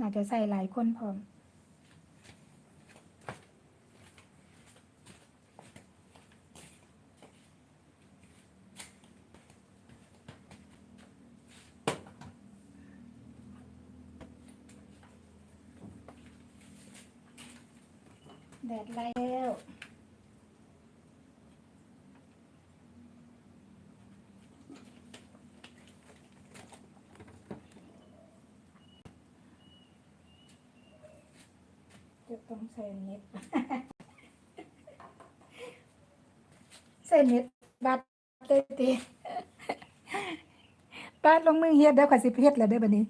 น่าจะใส่หลายคนพร้อมแดดไล่แล้ว จะต้องใส่เน็ต ใส่เน็ตบัดเต้ตีป้าลงมือเฮ็ดเดี๋ยวขอยสิเฮ็ดแล้วเด้อบัดนี้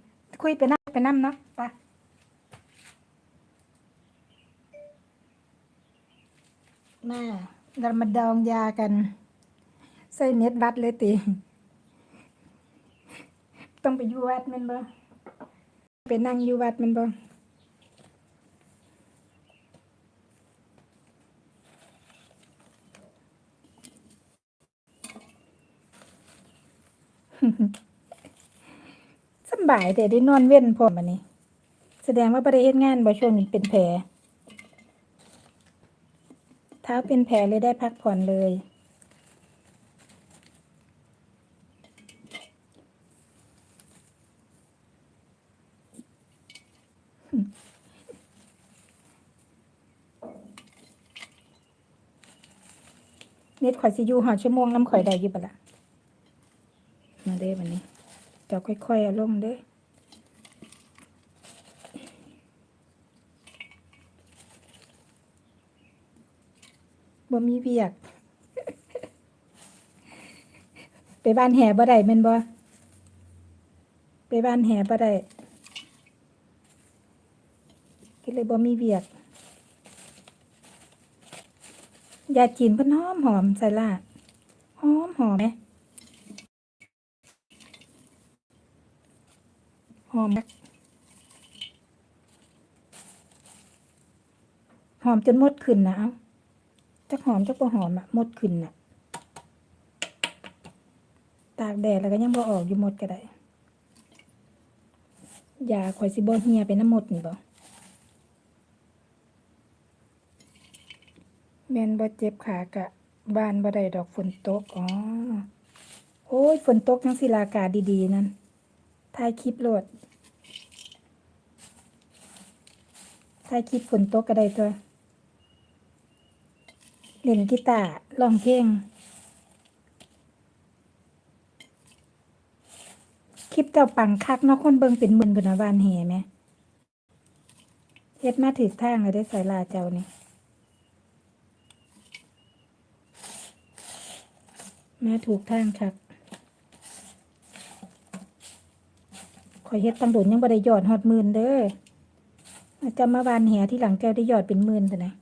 คุยไปนั่งไปนั่เนาะไป้ามาเรามาดองยากัน ใส่เน็ตวัดเลยติต้องไปอยู่วัดมันบ่ไปนั่งอยู่วัดมันบ่ สบายแต่ได้นอนเว้นพร้อมอันนี้ แสดงว่าบ่ได้เฮ็ดงานบ่ช่วงนี้เป็นแผลเท้าเป็นแผลเลยได้พักผ่อนเลย เน็ตข่อยสิอยู่หอดชั่วโมงน้ำข่อยได้อยู่ปะละมา เด้บันนี้จะค่อยๆเอาลงเด้อบ่มีเวียก ไปบ้านแห่บ่ได้แม่นบ่ไปบ้านแห่บ่ได้ก็เลยบ่มีเวียกยาจีนเพิ่นหอมหอมใส่ล่าหอมหอมไหม อมหอมจนหมดขึ้นนะเอ้าจักหอมจักบ่หอมอะหมดขึ้นน่ะ ตากแดดแล้วก็ยังบ่ออกอยู่หมดก็ได้ยาข่อยสิบ่เหี่ยไปน้ำหมดนี่บ่แม่นบ่เจ็บขากะบ้านบ่ได้ดอกฝนตกอ๋อโอ้ยฝนตกจังสิลาอากาดีๆนั่นถ่ายคลิปโหลด ถ่าคลิปฝนตกก็ได้ตัว เล่นกีตาร์ร้องเพลง คลิปเจ้าปังคักเนาะคนเบิงเป็นหมื่นพุ่นน่ะวานแห่แหมเฮ็ดมาถูกทางเลยได้อสายลาเจ้านี่มาถูกทางครับขอยเฮ็ดตำรวจยังบ่ได้ยอดฮอดหมื่นเด้อ อาจจะมาวานแหที่หลังแก้วได้ยอดเป็นหมื่นแต่นะ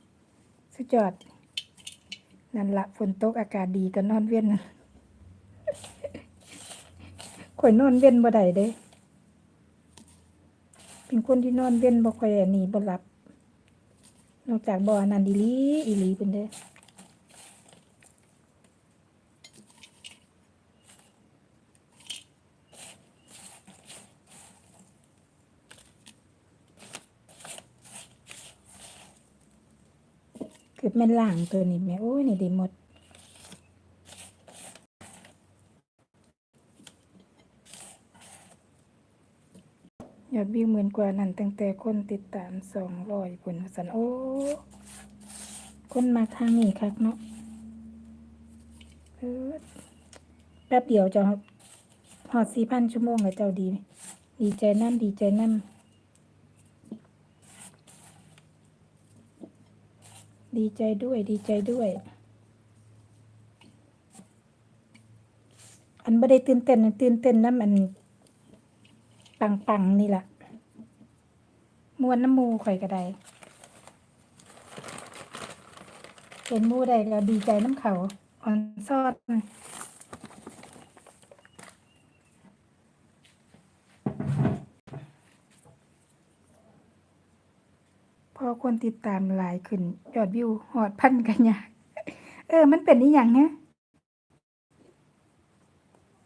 สุดยอด นั่นละฝนตกอากาศดีก็นอนเวียนข่อยนอนเวียนบ่ได้เด้ เป็นคนที่นอนเวียนบ่ค่อยหนีบ่หลับ นอกจากบ่อนันดีลีอีลีเป็นเด้ คือแม่นล่างตัวนี้แม่โอ้ยนี่ดีหมดยอดวิวหมื่นกว่านั่นตั้งแต่คนติดตามสองร้อยผลสันโอ้คนมาทางนี้คักเนาะแป๊บเดียวจะหอดสี่พันชั่วโมงเลยเจ้าดี ดีใจนั่นดีใจนั่น ดีใจด้วยดีใจด้วย อันไม่ได้ตื่นเต้นตื่นเต้นนะมันปังปังนี่แหละมวนน้ำมูข่อยก็ได้เป็นมูได้แล้วดีใจน้ำเขาอ่อนซอด พอคนติดตามหลายขึ้นยอดวิวหอดพันกันยากเออ มันเป็นอีหยังเนี่ย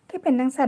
คือเป็นนังสัน